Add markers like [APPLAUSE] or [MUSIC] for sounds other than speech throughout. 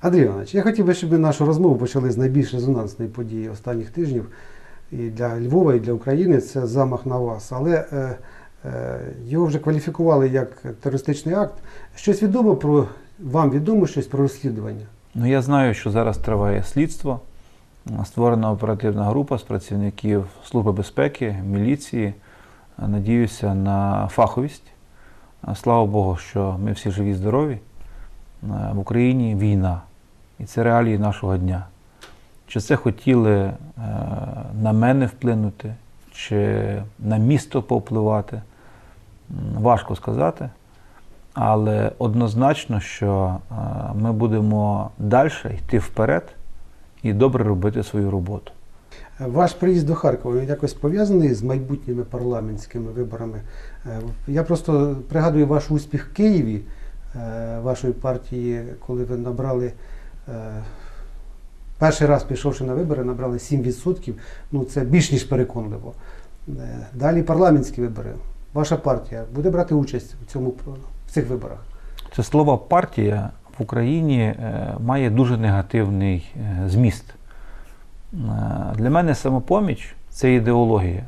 Андрій Іванович, я хотів би, щоб ми нашу розмову почали з найбільш резонансної події останніх тижнів і для Львова, і для України це замах на вас. Але е, е, його вже кваліфікували як терористичний акт. Щось відомо про вам відомо щось про розслідування? Ну, я знаю, що зараз триває слідство. Створена оперативна група з працівників Служби безпеки, міліції. Надіюся на фаховість. Слава Богу, що ми всі живі, здорові. В Україні війна. І це реалії нашого дня. Чи це хотіли е, на мене вплинути, чи на місто повпливати, важко сказати. Але однозначно, що е, ми будемо далі йти вперед і добре робити свою роботу. Е, Ваш приїзд до Харкова він якось пов'язаний з майбутніми парламентськими виборами. Е, Я просто пригадую ваш успіх в Києві, е, вашої партії, коли ви набрали е, перший раз пішовши на вибори, набрали 7%. Ну це більш ніж переконливо. Е, Далі парламентські вибори. Ваша партія буде брати участь в цьому в цих виборах. Це слово партія в Україні е, має дуже негативний е, зміст. Е, Для мене самопоміч це ідеологія.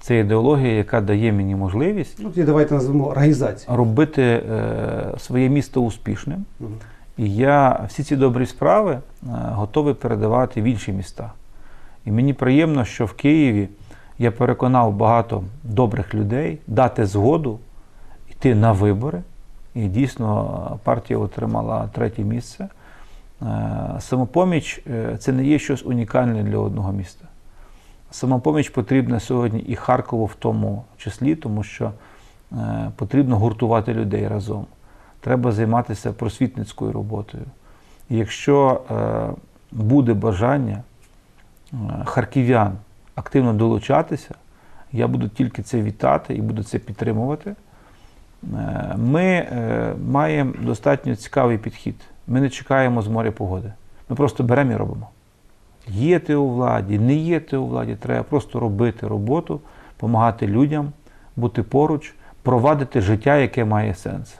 Це ідеологія, яка дає мені можливість Ну давайте назвемо організацію. робити е, своє місто успішним. Мгм. І я всі ці добрі справи е, готовий передавати в інші міста. І мені приємно, що в Києві я переконав багато добрих людей дати згоду йти на вибори. І дійсно партія отримала третє місце. Е, Самопоміч е, це не є щось унікальне для одного міста. Самопоміч потрібна сьогодні і Харкову в тому числі, тому що е, потрібно гуртувати людей разом. Треба займатися просвітницькою роботою. І якщо е, буде бажання е, харків'ян активно долучатися, я буду тільки це вітати і буду це підтримувати. Ми маємо достатньо цікавий підхід. Ми не чекаємо з моря погоди. Ми просто беремо і робимо. Є ти у владі, не є ти у владі, треба просто робити роботу, допомагати людям, бути поруч, провадити життя, яке має сенс.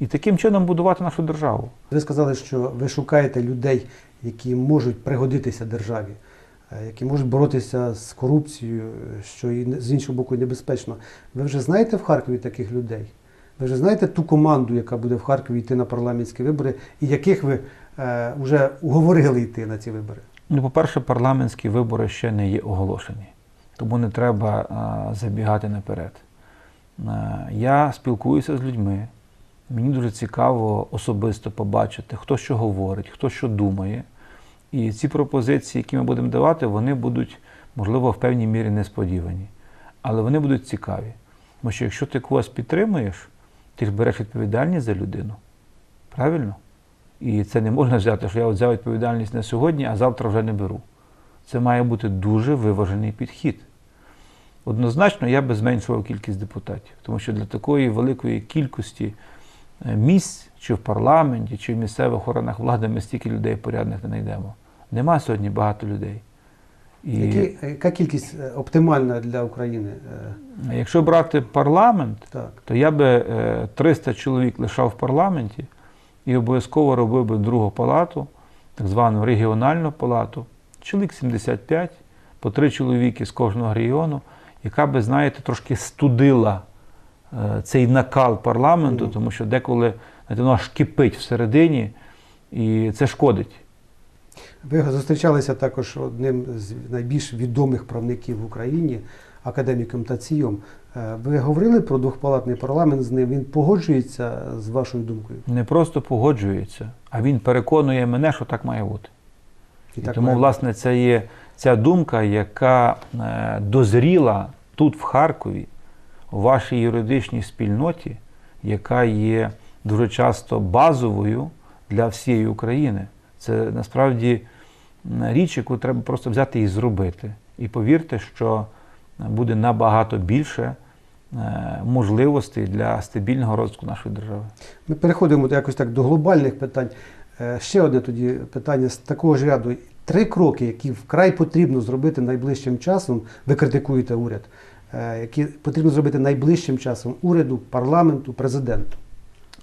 І таким чином будувати нашу державу. Ви сказали, що ви шукаєте людей, які можуть пригодитися державі, е, які можуть боротися з корупцією, що і з іншого боку небезпечно. Ви вже знаєте в Харкові таких людей? Ви вже знаєте ту команду, яка буде в Харкові йти на парламентські вибори, і яких ви е, вже уговорили йти на ці вибори? Ну, по-перше, парламентські вибори ще не є оголошені, тому не треба а, забігати наперед. А, я спілкуюся з людьми. Мені дуже цікаво особисто побачити, хто що говорить, хто що думає. І ці пропозиції, які ми будемо давати, вони будуть, можливо, в певній мірі несподівані. Але вони будуть цікаві. Тому що якщо ти когось підтримуєш, ти ж береш відповідальність за людину. Правильно? І це не можна взяти, що я взяв відповідальність на сьогодні, а завтра вже не беру. Це має бути дуже виважений підхід. Однозначно, я би зменшував кількість депутатів, тому що для такої великої кількості е, місць, чи в парламенті, чи в місцевих органах влади ми стільки людей порядних не знайдемо. Нема сьогодні багато людей. І Які, яка кількість е, оптимальна для України? Е, якщо брати парламент, Так. то я би е, 300 чоловік лишав в парламенті і обов'язково робив би другу палату, так звану регіональну палату, чоловік 75, по три чоловіки з кожного регіону, яка би, знаєте, трошки студила е, цей накал парламенту, тому що деколи знаєте, воно аж кипить всередині, і це шкодить. Ви зустрічалися також одним з найбільш відомих правників в Україні, академіком Тацієм. Е, Ви говорили про двохпалатний парламент з ним. Він погоджується з вашою думкою? Не просто погоджується, а він переконує мене, що так має бути. І І так тому, має власне, це є ця думка, яка е, дозріла тут, в Харкові, у вашій юридичній спільноті, яка є дуже часто базовою для всієї України. Це насправді річ, яку треба просто взяти і зробити. І повірте, що буде набагато більше е, можливостей для стабільного розвитку нашої держави. Ми переходимо якось так до глобальних питань. Е, Ще одне тоді питання з такого ж ряду. Три кроки, які вкрай потрібно зробити найближчим часом. Ви критикуєте уряд, е, які потрібно зробити найближчим часом уряду, парламенту, президенту.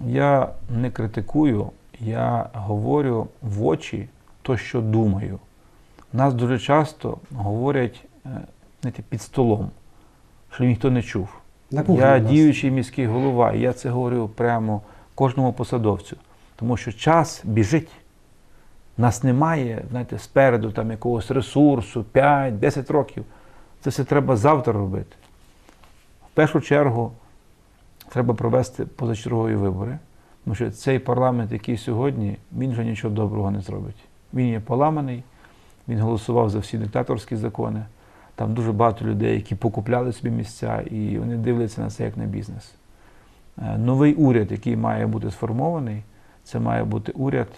Я не критикую, я говорю в очі то, що думаю. Нас дуже часто говорять знаєте, під столом, що ніхто не чув. На кухні Я діючий міський голова, і я це говорю прямо кожному посадовцю. Тому що час біжить. Нас немає, знаєте, спереду там якогось ресурсу, 5-10 років. Це все треба завтра робити. В першу чергу треба провести позачергові вибори, тому що цей парламент, який сьогодні, він вже нічого доброго не зробить. Він є поламаний, він голосував за всі диктаторські закони. Там дуже багато людей, які покупляли собі місця, і вони дивляться на це як на бізнес. Е, Новий уряд, який має бути сформований, це має бути уряд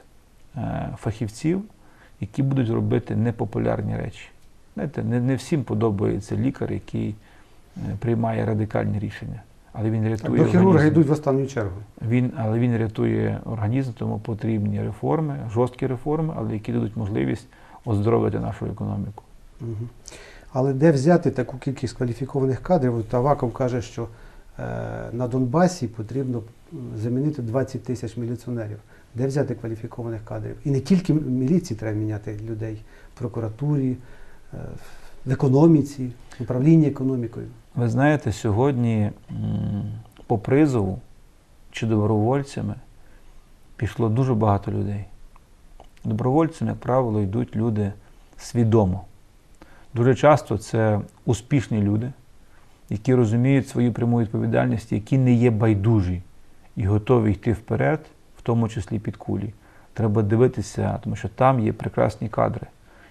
е, фахівців, які будуть робити непопулярні речі. Знаєте, не, не всім подобається лікар, який е, приймає радикальні рішення. Але він рятує до хірурга організм. йдуть в останню чергу. Він, але він рятує організм, тому потрібні реформи, жорсткі реформи, але які дадуть можливість оздоровити нашу економіку. Мгм. Але де взяти таку кількість кваліфікованих кадрів? От Аваков каже, що е, на Донбасі потрібно замінити 20 тисяч міліціонерів. Де взяти кваліфікованих кадрів? І не тільки міліції треба міняти людей, в прокуратурі, е, в економіці, в управлінні економікою. Ви знаєте, сьогодні по призову чи добровольцями пішло дуже багато людей. Добровольцями, як правило, йдуть люди свідомо. Дуже часто це успішні люди, які розуміють свою пряму відповідальність, які не є байдужі і готові йти вперед, в тому числі під кулі. Треба дивитися, тому що там є прекрасні кадри,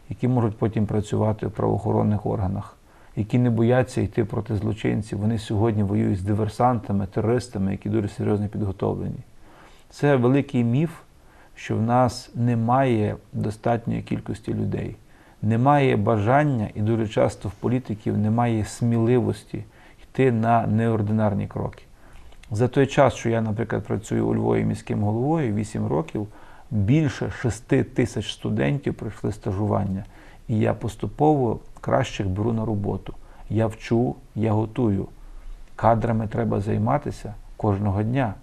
які можуть потім працювати в правоохоронних органах, які не бояться йти проти злочинців. Вони сьогодні воюють з диверсантами, терористами, які дуже серйозно підготовлені. Це великий міф, що в нас немає достатньої кількості людей, немає бажання, і дуже часто в політиків немає сміливості йти на неординарні кроки. За той час, що я, наприклад, працюю у Львові міським головою 8 років, більше 6 тисяч студентів пройшли стажування. І я поступово кращих беру на роботу. Я вчу, я готую. Кадрами треба займатися кожного дня.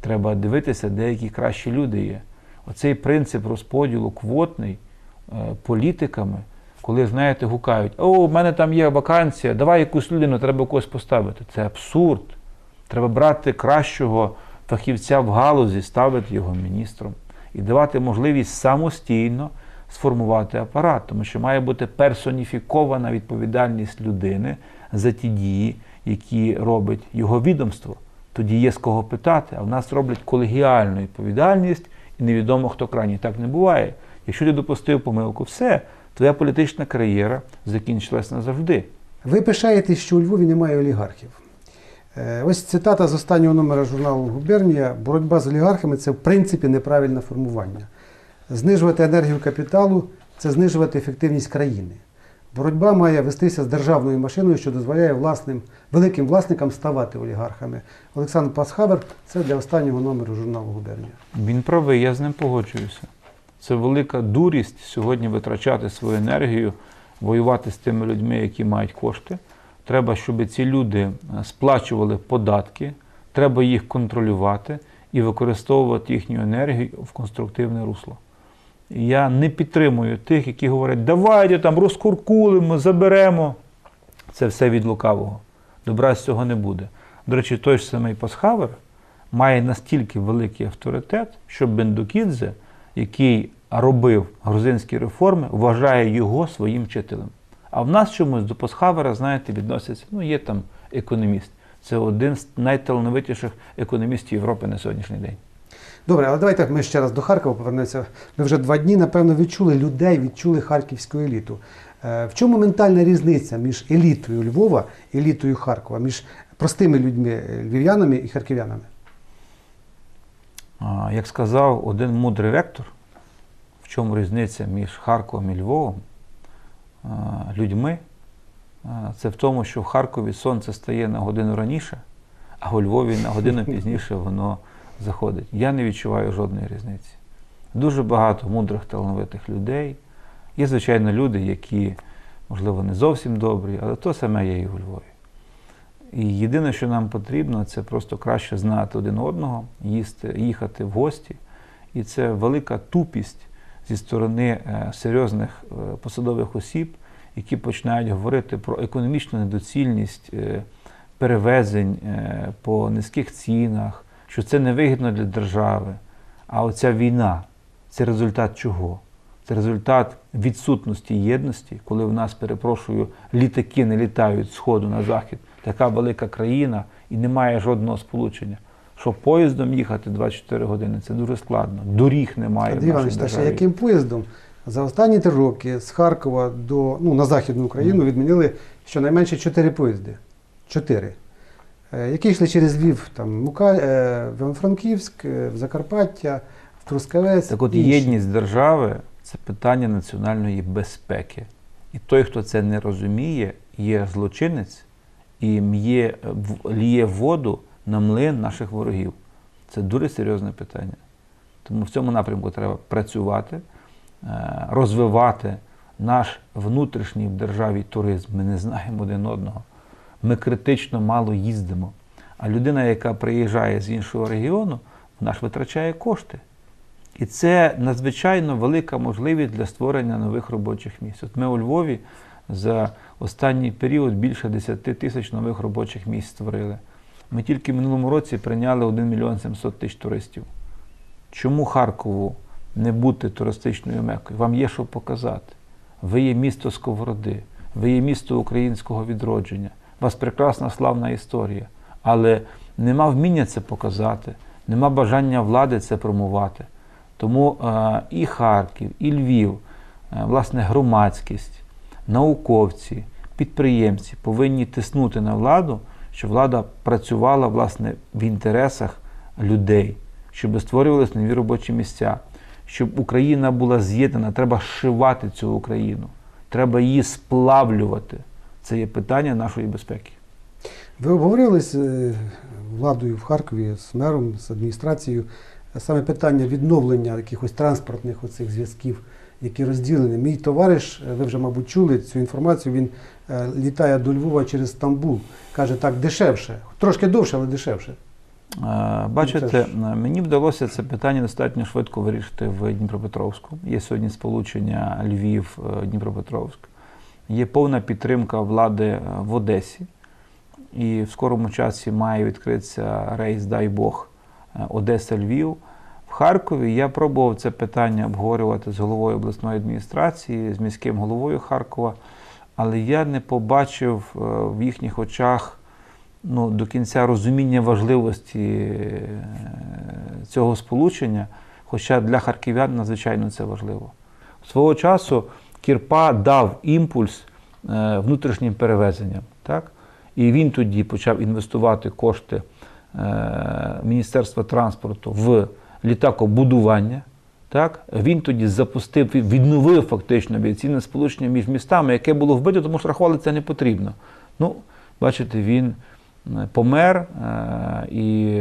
Треба дивитися, де які кращі люди є. Оцей принцип розподілу квотний політиками, коли, знаєте, гукають, о, в мене там є вакансія, давай якусь людину, треба когось поставити. Це абсурд. Треба брати кращого фахівця в галузі, ставити його міністром і давати можливість самостійно сформувати апарат, тому що має бути персоніфікована відповідальність людини за ті дії, які робить його відомство. Тоді є з кого питати, а в нас роблять колегіальну відповідальність, і невідомо хто крайній. Так не буває. Якщо ти допустив помилку, все, твоя політична кар'єра закінчилась назавжди. Ви пишаєтесь, що у Львові немає олігархів. Е, Ось цитата з останнього номера журналу Губернія. Боротьба з олігархами це в принципі неправильне формування. Знижувати енергію капіталу це знижувати ефективність країни. Боротьба має вестися з державною машиною, що дозволяє власним, великим власникам ставати олігархами. Олександр Пасхавер це для останнього номеру журналу Губернія. Він правий, я з ним погоджуюся. Це велика дурість сьогодні витрачати свою енергію, воювати з тими людьми, які мають кошти. Треба, щоб ці люди е, сплачували податки, треба їх контролювати і використовувати їхню енергію в конструктивне русло. Я не підтримую тих, які говорять, давайте там розкуркулимо, заберемо. Це все від лукавого. Добра з цього не буде. До речі, той ж самий Пасхавер має настільки великий авторитет, що Бендукідзе, який робив грузинські реформи, вважає його своїм вчителем. А в нас чомусь до Пасхавера, знаєте, відносяться, ну є там економіст. Це один з найталановитіших економістів Європи на сьогоднішній день. Добре, але давайте ми ще раз до Харкова повернемося. Ви вже два дні, напевно, відчули людей, відчули харківську еліту. Е, В чому ментальна різниця між елітою Львова елітою Харкова, між простими людьми, е, львів'янами і харків'янами? Як сказав один мудрий ректор, в чому різниця між Харковом і Львовом, людьми, це в тому, що в Харкові сонце стає на годину раніше, а у Львові на годину [LAUGHS] пізніше воно заходить. Я не відчуваю жодної різниці. Дуже багато мудрих талановитих людей. Є, звичайно, люди, які, можливо, не зовсім добрі, але то саме є і у Львові. І єдине, що нам потрібно, це просто краще знати один одного, їсти, їхати в гості І це велика тупість зі сторони е, серйозних е, посадових осіб, які починають говорити про економічну недоцільність е, перевезень по низьких цінах, що це невигідно для держави. А оця війна це результат чого? Це результат відсутності єдності, коли в нас, перепрошую, літаки не літають з сходу на захід. Така велика країна і немає жодного сполучення. Що поїздом їхати 24 години це дуже складно. Доріг немає. Андрій Іванович, та ще яким поїздом за останні три роки з Харкова до ну, на Західну Україну відмінили щонайменше чотири поїзди. Чотири. Е, Які йшли через Львів, там, Мука, е, в Івано-Франківськ, е, в Закарпаття, в Трускавець. Так от єдність держави це питання національної безпеки. І той, хто це не розуміє, є злочинець і м'є, ліє воду на млин наших ворогів. Це дуже серйозне питання. Тому в цьому напрямку треба працювати, е, розвивати наш внутрішній в державі туризм. Ми не знаємо один одного. Ми критично мало їздимо. А людина, яка приїжджає з іншого регіону, вона ж витрачає кошти. І це надзвичайно велика можливість для створення нових робочих місць. От ми у Львові за останній період більше 10 тисяч нових робочих місць створили. Ми тільки в минулому році прийняли 1 мільйон 700 тисяч туристів. Чому Харкову не бути туристичною мекою? Вам є що показати. Ви є місто Сковороди, ви є місто українського відродження, у вас прекрасна славна історія, але нема вміння це показати, нема бажання влади це промувати. Тому е, і Харків, і Львів, е, власне, громадськість, науковці, підприємці повинні тиснути на владу, щоб влада працювала власне в інтересах людей, щоб створювалися нові робочі місця, щоб Україна була з'єднана. Треба зшивати цю Україну, треба її сплавлювати. Це є питання нашої безпеки. Ви обговорили з е, владою в Харкові, з мером, з адміністрацією саме питання відновлення якихось транспортних оцих зв'язків, які розділені. Мій товариш, е, ви вже, мабуть, чули цю інформацію, він е, літає до Львова через Стамбул. Каже, так дешевше. Трошки довше, але дешевше. Е, Бачите, е, мені вдалося це питання достатньо швидко вирішити в Дніпропетровську. Є сьогодні сполучення Львів, Дніпропетровськ. Є повна підтримка влади в Одесі. І в скорому часі має відкритися рейс, дай Бог, Одеса-Львів. В Харкові я пробував це питання обговорювати з головою обласної адміністрації, з міським головою Харкова, але я не побачив е, в їхніх очах ну, до кінця розуміння важливості е, цього сполучення, хоча для харків'ян надзвичайно це важливо. Свого часу Кірпа дав імпульс е, внутрішнім перевезенням. Так? І він тоді почав інвестувати кошти Міністерства транспорту в літакобудування. Так? Він тоді запустив, відновив фактично авіаційне сполучення між містами, яке було вбито, тому що рахували це не потрібно. Ну, бачите, він е, помер, е, і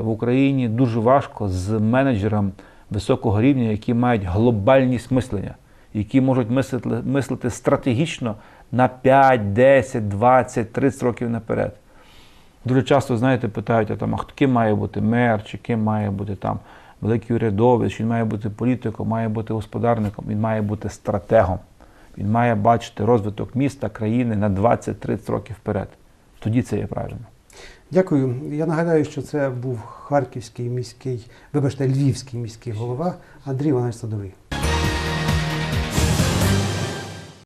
в Україні дуже важко з менеджером високого рівня, які мають глобальність мислення, які можуть мислити, мислити стратегічно на 5, 10, 20, 30 років наперед. Дуже часто, знаєте, питають, а, там, а ким має бути мер, чи ким має бути там великий урядовець, він має бути політиком, має бути господарником, він має бути стратегом. Він має бачити розвиток міста, країни на 20-30 років вперед. Тоді це є правильно. Дякую. Я нагадаю, що це був харківський міський, вибачте, львівський міський голова Андрій Іванович Садовий.